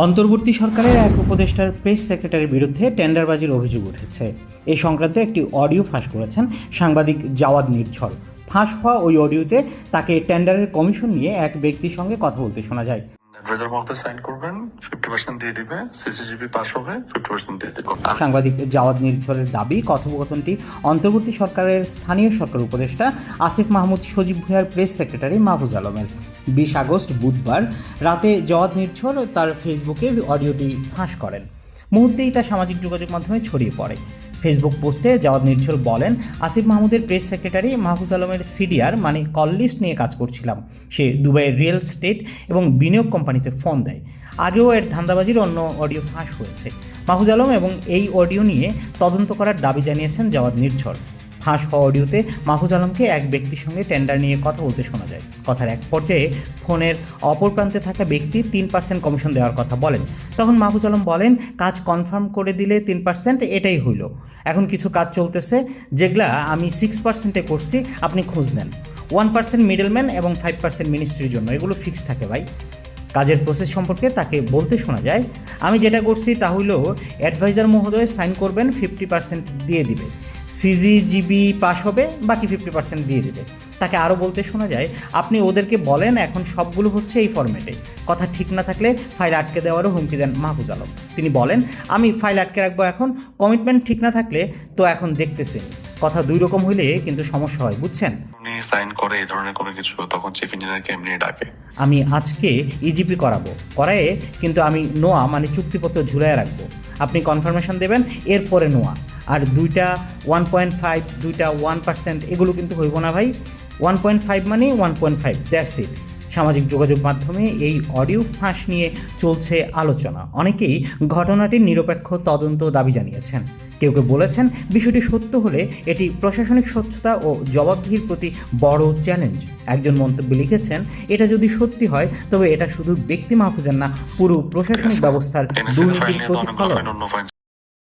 অন্তর্বর্তী সরকারের এক উপদেষ্টার প্রেস সেক্রেটারির বিরুদ্ধে টেন্ডারবাজির অভিযোগ উঠেছে। এ সংক্রান্ত একটি অডিও ফাঁস করেছেন সাংবাদিক জাওয়াদ নির্ঝর। ফাঁস হওয়া ওই অডিওতে তাকে টেন্ডারের কমিশন নিয়ে এক ব্যক্তির সঙ্গে কথা বলতে শোনা যায়। সাংবাদিক জাওয়াদ নির্ঝরের দাবি, কথোপকথনটি অন্তর্বর্তী সরকারের স্থানীয় সরকার উপদেষ্টা আসিফ মাহমুদ সজীব ভুঁইয়ার প্রেস সেক্রেটারি মাহফুজ আলমের। বিশ আগস্ট বুধবার রাতে জাওয়াদ নির্ঝর তার ফেসবুকে অডিওটি ফাঁস করেন। মুহূর্তেই তা সামাজিক যোগাযোগ মাধ্যমে ছড়িয়ে পড়ে। ফেসবুক পোস্টে জাওয়াদ নির্ঝর বলেন, আসিফ মাহমুদের প্রেস সেক্রেটারি মাহফুজ আলমের সিডিআর মানে কল লিস্ট নিয়ে কাজ করছিলাম। সে দুবাইয়ের রিয়েল স্টেট এবং বিনিয়োগ কোম্পানিতে ফোন দেয়। আগেও এর ধান্দাবাজির অন্য অডিও ফাঁস হয়েছে। মাহুজ আলম এবং এই অডিও নিয়ে তদন্ত করার দাবি জানিয়েছেন জাওয়াদ নির্ঝর ফাঁস হওয়া অডিওতে মাহফুজ আলমকে এক ব্যক্তির সঙ্গে টেন্ডার নিয়ে কথা বলতে শোনা যায়। কথার এক পর্যায়ে ফোনের অপর প্রান্তে থাকা ব্যক্তি তিন পার্সেন্ট কমিশন দেওয়ার কথা বলেন। তখন মাহফুজ আলম বলেন, কাজ কনফার্ম করে দিলে তিন পার্সেন্ট এটাই হইল। এখন কিছু কাজ চলতেছে, যেগুলা আমি সিক্স পার্সেন্টে করছি, আপনি খোঁজ নেন। ওয়ান পার্সেন্ট মিডলম্যান এবং ফাইভ পার্সেন্ট মিনিস্ট্রির জন্য, এগুলো ফিক্স থাকে ভাই। কাজের প্রসেস সম্পর্কে তাকে বলতে শোনা যায়, আমি যেটা করছি তা হইল অ্যাডভাইজার মহোদয় সাইন করবেন ফিফটি পার্সেন্ট দিয়ে দিবে। সিজিজিবি পাস হবে বাকি ফিফটি পার্সেন্ট দিয়ে দেবে। তাকে আরও বলতে শোনা যায় আপনি ওদেরকে বলেন এখন সবগুলো হচ্ছে এই ফরম্যাটে কথা ঠিক না থাকলে ফাইল আটকে দেওয়ারও হুমকি দেন মাহফুজ আলম। তিনি বলেন আমি ফাইল আটকে রাখব এখন কমিটমেন্ট ঠিক না থাকলে তো এখন দেখতেছেন কথা দুই রকম হইলে কিন্তু সমস্যা হয় বুঝছেন? সাইন করে এই ধরনের কোনো কিছু তখন চিফ ইঞ্জিনিয়ারকে এমনি ডাকে। আমি আজকে ইজিপি করাবো। করায়ে কিন্তু আমি নোয়া মানে চুক্তিপত্র ঝুলাইয়া রাখব। আপনি কনফার্মেশন দেবেন এরপরে নোয়া। আর দুইটা ওয়ান পয়েন্ট ফাইভ দুইটা ওয়ান পার্সেন্ট এগুলো কিন্তু হইব না ভাই। ওয়ান পয়েন্ট ফাইভ মানে one point five that's it সামাজিক যোগাযোগ মাধ্যমে এই অডিও ফাঁস নিয়ে চলছে আলোচনা। অনেকেই ঘটনাটির নিরপেক্ষ তদন্ত দাবি জানিয়েছেন। কেউ কেউ বলেছেন বিষয়টি সত্য হলে এটি প্রশাসনিক স্বচ্ছতা ও জবাবদিহির প্রতি বড় চ্যালেঞ্জ একজন মন্তব্যে লিখেছেন এটা যদি সত্যি হয় তবে এটা শুধু ব্যক্তি মাহফুজের না পুরো প্রশাসনিক ব্যবস্থার দুর্নীতির প্রতিফলন